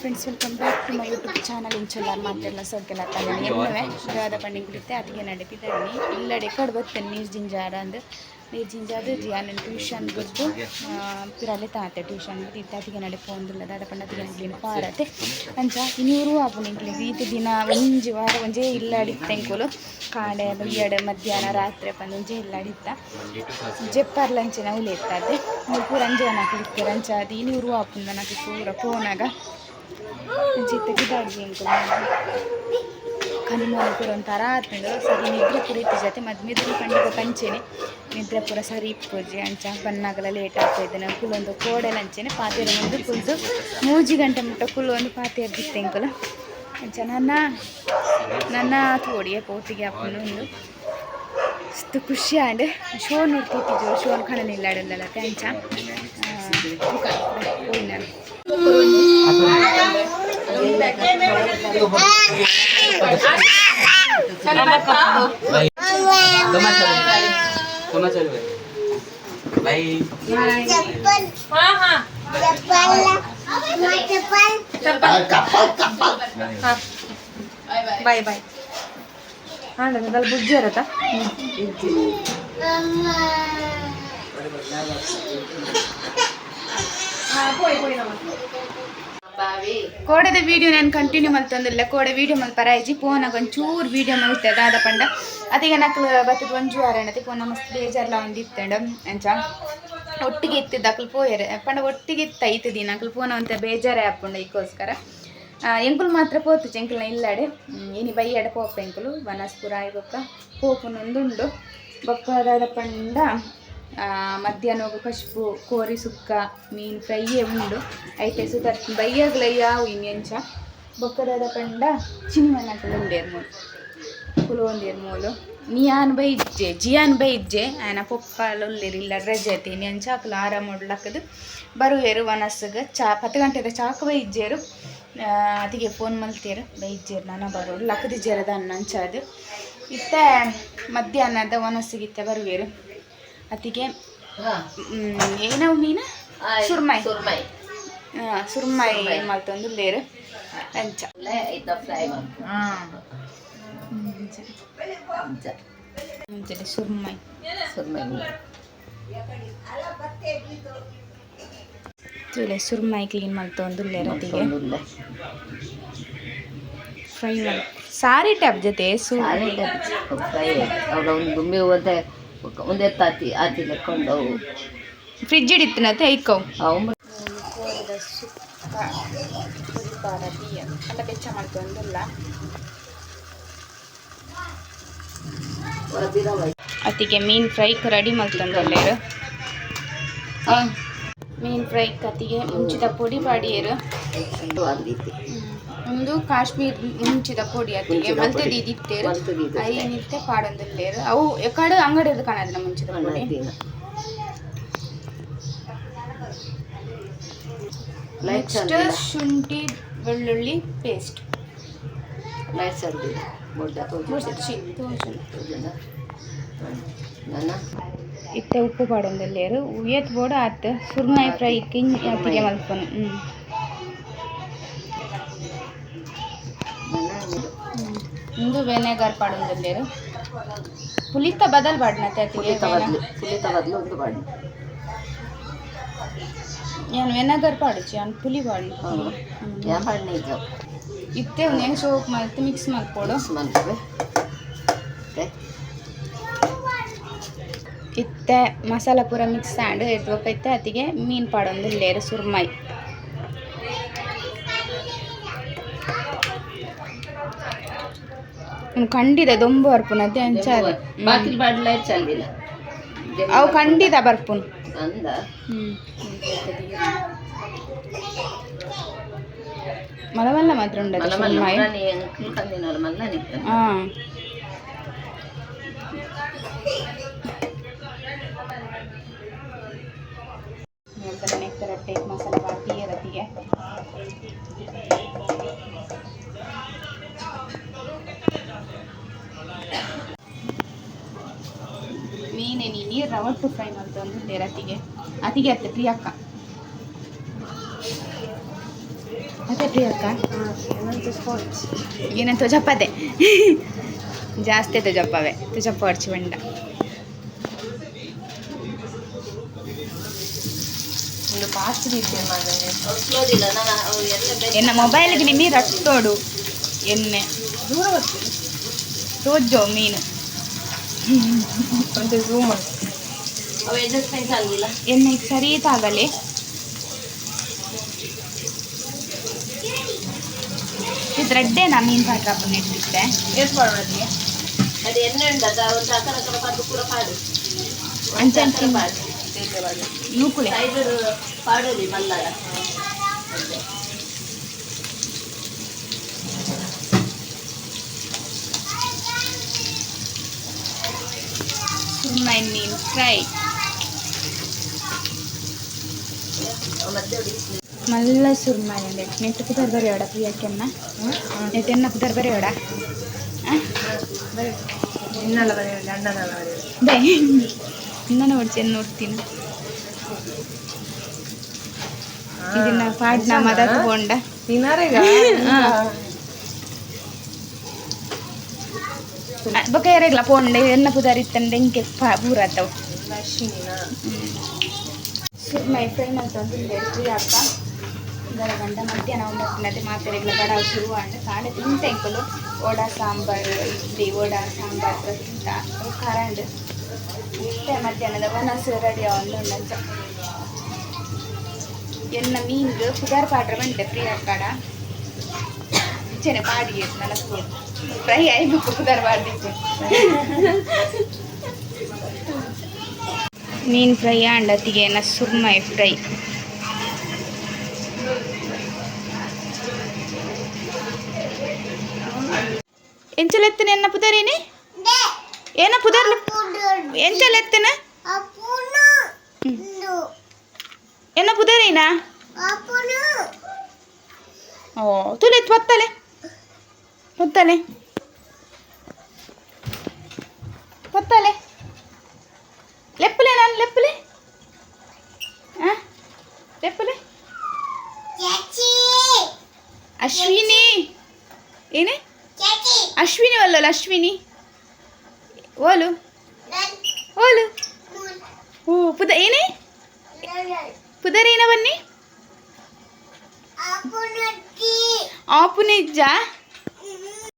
Friends welcome back to my YouTube channel ಇಂಚೆಲ್ಲ ಮಾತೆಲ್ಲ ಸೋಕೆಲ್ಲ ತಾನೆ ಎಲ್ಲವೇ ಜೋದ ಪಣ್ಣಿ ಕುಡಿತೆ ಅದಕ್ಕೆ ನಡೀತಿದ್ದಾನೆ ಇಲ್ಲಡೆ ರೆಕಾರ್ಡ್ ಬರ್ತೇನೆ ನೀರು ಜಿಂಜಾರ ಅಂದು ನೀರು ಜಿಂಜಾದು ಜಿಯಾನ ಟ್ಯೂಷನ್ ಬಿಟ್ಟು ಪಿರಲೆ ತಾತೆ ಟ್ಯೂಷನ್ ಬಿಟ್ಟು ಅದಕ್ಕೆ ನಡೆ ಪೋಂದಿಲ್ಲ ದಾದ ಪಂಡ ಅದಕ್ಕೆ ನಂಗೆ ಪಾರತೆ ಅಂಚ ಇನ್ನೂರು ಆಪು ನಿಂಗೆ ರೀತಿ ದಿನ ಒಂಜಿ ವಾರ ಒಂಜೇ ಇಲ್ಲ ಅಡಿತ್ತೆಂಕುಲು ಕಾಡೆ ಬಯ್ಯಡೆ ಮಧ್ಯಾಹ್ನ ರಾತ್ರಿ ಬಂದು ಒಂಜೇ ಇಲ್ಲ ಅಡಿತ್ತ ಜೆಪ್ಪರ್ಲಂಚೆ ನಾವು ಲೇತಾದೆ ಪೂರ ಅಂಜೆ ನಾಲ್ಕು ಇಡ್ತೀರ ಅಂಚ ಅದು ಇನ್ನೂರು ಅಪ್ಪಂದ ನನಗೆ ಪೂರ ಫೋನಾಗ ಜಿತ್ತಗೆ ಬಾಡ್ಗೆ ಅಂತ ಕನಿಮೂರು ಒಂಥರ ಆತಂಡು ಸರಿ, ನಿದ್ರೆ ಪೂರ ಇತ್ತು ಜೊತೆ, ಮತ್ತು ಮಿದ್ರು ಕಂಡಿಗ ಕಂಚೇನೆ ನಿದ್ರೆ ಪೂರ ಸರಿ ಇಪ್ಪುಜಿ ಅಂಚ ಬನ್ನಾಗಲ ಲೇಟ್ ಆಗ್ತಾಯಿದ್ದಾನೆ ಕುಲೊಂದು ಕೋಡೆಲ್ಲ ಅಂಚೇನೆ ಪಾತೇರ ಮುಂದೆ ಕುಲ್ದು ಮೂಜಿ ಗಂಟೆ ಮುಟ್ಟ ಕುಲ್ಲೊಂದು ಪಾತೇರ್ ಬಿತ್ತೆಂಕುಲ ಅಂಚ ನನ್ನ ನನ್ನ ತೋಡಿಯ ಪೋತಿಗೆ ಅಪ್ಪನು ಒಂದು ಅಷ್ಟು ಖುಷಿ ಆಂಡ್ ಶೋನ್ ನೋಡ್ತಿದ್ದು ಶೋನ್ ಕಣನಿಲ್ಲಾಡಲ್ಲ ಅಂಚ. ನಾನು तुम्हा चालू आहे बाई ಬಾಯ್ ಬಾಯ್ ಹಾಂ ಅದಲ್ಲ ಬುಜ್ಜಿ ಇರತ್ತಾ ಕೋಡೆದ ವಿಡಿಯೋ ನಾನು ಕಂಟಿನ್ಯೂ ಮಲ್ತೊಂದಿಲ್ಲ ಕೋಡೆ ವಿಡಿಯೋ ಮಲ್ ಪರಾಯಿಜಿ ಫೋನಾಗ ಒಂಚೂರು ವಿಡಿಯೋ ಮಲ್ತೆ ದಾದ ಪಂಡ. ಅದೀಗ ನಕ್ಲು ಬತ್ತದ ಒಂಜು ವಾರ ಏನತ್ತೆ ಫೋನ್ ಮಸ್ತ್ ಬೇಜಾರ್ಲ ಒಂದು ಇತ್ತಂಡ ಅಂಚ ಒಟ್ಟಿಗೆ ಇತ್ತಿದ್ದ ಅಕ್ಲು ಪೋಯರೆ ಪಂಡ ಒಟ್ಟಿಗೆ ಇತ್ತ ಐತದಿ ನಕ್ಲು ಫೋನ್ ಅಂತ ಬೇಜಾರೇ ಆಪುಂಡ ಈಗೋಸ್ಕರ ಎಂಕುಲು ಮಾತ್ರ ಪೋತು ಚೆಂಕುಲ್ನ ಇಲ್ಲಾಡೆ ಇನಿ ಎಡ ಪೋಪ ಎಂಕುಲು. ವನಸ್ಪುರ ಆಯ್ಬೊಕ್ಕ ಪೋಪುನೊಂದುಂಡು ಬೊಕ್ಕ ದಾದ ಪಂಡ. ಮಧ್ಯಾಹ್ನ ಕಶ್ಪು ಕೋರಿ ಸುಕ್ಕ, ಮೀನು ಫ್ರೈಯೇ ಉಂಡು. ಐತೆ ಸುತ್ತ ಬೈಯಾಗ್ಲ ಯಾವು ಇನ್ನೆಂಚ ಬೊಕ್ಕದಾದ ಪಂಡ ಚಿನ್ಮನಕಲು ಉಂಡೇರು ಮೂಲು. ಕುಲು ಒಂದೇರು ಮೂಲು. ನಿಯಾನ್ ಬೈ ಇಜ್ಜೆ, ಜಿಯಾನ್ ಬೈ ಇಜ್ಜೆ. ಆಯನ ಪೊಪ್ಪಲು ಉಳ್ಳೇರಿಲ್ಲ ರಜೆ ಐತಿ. ನೆಂಚ ಅಕ್ಲು ಆರಾಮ ಉಡ್ಲಕ್ಕದು ಬರುವೇರು ವನಸ್ಗ ಚಾ ಪತ್ತು ಗಂಟೆದ ಚಾಕ ಬೈ ಇಜ್ಜೇರು. ಅದಕ್ಕೆ ಫೋನ್ ಮಲ್ತೇರು. ಬೈ ಇಜ್ಜೇರು ನಾನು ಬರೋರು ಲಕ್ಕದಿಜ್ಜೇರದ ಅನ್ನಂಚಾದು ಇತ್ತೆ ಮಧ್ಯಾಹ್ನದ ವನಸ್ಸಿಗಿತ್ತೆ ಬರುವೇರು. ಅತಿಗೆ ಏನವು ಮೀನು? ಸುರ್ಮೈ. ಸುರ್ಮೈ. ಸುರ್ಮೈ ಮಲ್ತೊಂದು ಬೇರೆ. ಅಂಚ. ಸುರ್ಮೈ. ಸುರ್ಮೈ ತುಲೆ ಸುರ್ಮೈ ಕ್ಲೀನ್ ಮಲ್ತೊಂದು ಲೇರು ಫ್ರೈ ಮಾಡಿ ಸಾರಿ ಟ್ಯಾಪ್ ಜೊತೆ ಸು ಫ್ರೈ. ಅವಳ ಒಂದು ಗುಂಬಿ ಒಂದೇ ಒಂದೇ ತಾತಿ ಆತಿ ಲೆಕ್ಕೊಂಡು ಫ್ರಿಜ್ ಅವು ಸುಕ್ಕ ಬಿಯ್ಯ ಎಲ್ಲ ಬೆಚ್ಚ ಮಾಡ್ಕೊಂಡಲ್ಲ ಅತಿಗೆ ಮೀನ್ ಫ್ರೈ ರೆಡಿ ಮಾಡ್ಕೊಂಡಲ್ಲೇರು ಮೀನ್ ಫ್ರೈ ಕತಿಗೆ ಮುಂಚಿತ ಪುಡಿ ಪಾಡಿಯರು ಅಂದಿತ್ತು ಒಂದು ಕಾಶ್ಮೀರ್ ಮುಂಚಿದ ಪೊಡಿ ಅದಕ್ಕೆ ಮಲ್ತೆ ಇದಿತ್ತೇರು ಐ ನಿತ್ಯ ಪಾಡೊಂದಿಲ್ಲೇರು ಅವು ಎಕಡೆ ಅಂಗಡಿ ಕಾಣದಿಲ್ಲ ಮುಂಚಿದ ಲೈಟ್ ನೆಕ್ಸ್ಟ್ ಶುಂಠಿ ಬೆಳ್ಳುಳ್ಳಿ ಪೇಸ್ಟ್ ಲೈಟ್. ನನ್ನ? ಇತ್ತೆ ಉಪ್ಪು ಪಾಡೊಂದಿಲ್ಲೇರು ಉಯ್ಯತ್ ಬೋಡ ಆತ ಸುರ್ಮಾಯಿ ಫ್ರೈ ಕಿಂಗ್ ಅತ್ತಿಗೆ ಮಲ್ಪನು. ಹ್ಞೂ ಇಂದು ವೆನೆಗರ್ ಪಾಡೊಂದಿಲ್ಲೇರು ಪುಲಿತ ಬದಲ್ ಬಾಡ್ನತೆ ಅತಿಗೆ ಪುಲಿತ ಬದಲು ಒಂದು ಬಾಡಿ ಏನು ವೆನೆಗರ್ ಪಾಡುಚಿ ಅವ್ನು ಪುಲಿ ಬಾಡಿ ಯಾ ಇತ್ತೆ ಒಂದು ಸೋಪ್ ಮಲ್ತು ಮಿಕ್ಸ್ ಮಾಡ್ಕೊಡು. ಮತ್ತೆ? ಇತ್ತೆ ಮಸಾಲ ಪೂರ ಮಿಕ್ಸ್ ಆಂಡ್ ಎತ್ಬೇಕೈತೆ ಅತಿಗೆ ಮೀನು ಪಾಡೊಂದಿಲ್ಲೇರು ಸುರ್ಮೈ ಖಂಡಿತ ದೊಂಬು ಬರ್ಪುನತ್ತೆ ಅಂಚಾದ ಬಾಕಿಲ್ ಬಾಡಿ ಲೈಟ್ ಚಲ್ದಿಲ್ಲ ಅವು ಖಂಡಿತ ಬರ್ಪುನ್ ಅಂದ ಹ್ಮ್ ಮಲವಲ್ಲ ಮಾತ್ರ ಉಂಡದ ಮಲ್ಲ ಮಲ್ಲ ಸುರ್ಮೈ ಮಲ್ಲ ನೀ ಅಂಕಲ್ ಕಂದಿನಲ್ಲ ಮಲ್ಲ ನಿಕ್ಕ ಮೀನೆ ನೀ ನೀರು ಒಟ್ಟು ಫ್ರೈ ಮಾಡ್ತಂದು ರತಿಗೆ. ಅತಿಗೆ ಅತ್ತೆ ಪ್ರಿಯಕ್ಕ. ಮತ್ತೆ ಪ್ರಿಯಕ್ಕ? ಸ್ಪಾಚ್ ಏನಂತ ಜಪ್ಪದೆ ಜಾಸ್ತಿ ಆಯ್ತು ಜಪ್ಪವೆ ತುಜಪ್ಪ ಹೊಡ್ಚಿ ಬಂಡ. ನಾನು ಎನ್ನ ಮೊಬೈಲ್ಗೆ ನಿಮಗೆ ರಟ್ಟೋಡು ಎಣ್ಣೆ. ದೂರ ಬರ್ತೀನಿ ತೋಜೋ ಮೀನು ಒಂದು ಝೂಮ್ ಅವು ಅಡ್ಜಸ್ಟ್ಮೆಂಟ್ ಆಗಿಲ್ಲ ಎಣ್ಣೆ ಸರಿ ತಾಗಲಿ ಇದ್ರಡ್ಡೆ ನಾ ಮೀನು ಪಾತ್ರ ನೆಟ್ಟಿದ್ದೆ ಮಾಡೋದಿಗೆ ಅದು ಎಣ್ಣೆ ಉಂಟದ ಒಂದು ಪಾಡು ಕೂಡ ಪಾಡು ಅಕರ ಪಾಡು ನೂಕುಳೆ ಸೈಡ್ ಪಾಡೋದಿ ಮಲ್ಲಾರ ಸುಮ್ಮನೆ ಮೀನು ಫ್ರೈ ಮಲ್ಲ ಸುರ್ಮಾಯ ನೆಟ್ಟು ಕುದರ್ ಬರೆಯೋಡ ಪ್ರಿಯಕ್ಕೆನ್ನ ನೆಟ್ಟು ಎನ್ನ ಕುದರ್ ಬರೆಯೋಡ ಇನ್ನೆಲ್ಲ ಬರೆಯೋದು ಅಣ್ಣನೆಲ್ಲ ಬರೆಯೋದು ಇದನ್ನ ಇನ್ನ ನೋಡ್ತೀನಿ ನೋಡ್ತೀನಿ ಇದನ್ನ ಪಾಡ್ನ ಬೊಕ ಯಾರಿಗ್ಲ ಪೋಂಡೆ ಎನ್ನ ಪುದರ್ ಇತ್ತಂಡೆ ಇಂಕೆ ಪೂರತ್ತವು ಲಕ್ಷ್ಮಿನ ಸುರ್ಮೈ ಫ್ರೈ ಮಾಡ್ತಂದು ಫ್ರೀ ಅಕ್ಕ ಗರ ಗಂಡ ಮಧ್ಯಾಹ್ನ ಒಂಬತ್ತಿನದೆ ಮಾತ್ರೆಗಳ ಬಡ ಶುರು ಅಂಡ್ ಕಾಂಡೆ ತಿಂತೆಂಕಲು ವಡ, ಸಾಂಬಾರು, ಇಡ್ಲಿ, ವಡ, ಸಾಂಬಾರು ಪ್ರತಿಂತ ಕರಂಡ್ ಇಷ್ಟೇ ಮಧ್ಯಾಹ್ನದ ವನಸು ರೆಡಿ ಆಗೊಂಡು ಎನ್ನ ಮೀನ್ಗೆ ಪುದಾರ್ ಪಾಡ್ರೆ ಬಂದೆ ಫ್ರೀ ಅಕ್ಕಡ ಚೆನ್ನ ಪಾಡಿಗೆ ನನ್ನ ಸ್ಕೂಲ್ ಫ್ರೈ ಆಯ್ಬೇಕು ಪುದಾರ್ ಪಾಡ್ದಿತ್ತು ಮೀನು ಫ್ರೈ ಆ್ಯಂಡ್ ಅತಿಗೆ ಏನ ಸುರ್ಮೈ ಫ್ರೈ. ಎಂಚಲೆತ್ತನೆ ಎನ್ನ ಪುದರಿನಿ ಏನ ಪುದರ್ ಎಂಚಲೆತ್ತನ? ಎನ್ನ ಪುದರೇನಾ? ಓ ತುಲೆತ್ ಹೊತ್ತಲೆ వద్దలే వద్దలే లెప్పులే నాన్న లెప్పులే లెప్పులే అశ్విని. ఏనే? అశ్విని వాళ్ళు అశ్విని. ఓలు. ఓలు. ఓ పుద ఏనే? పుదరేనవన్నీ ఆపునిజ్జా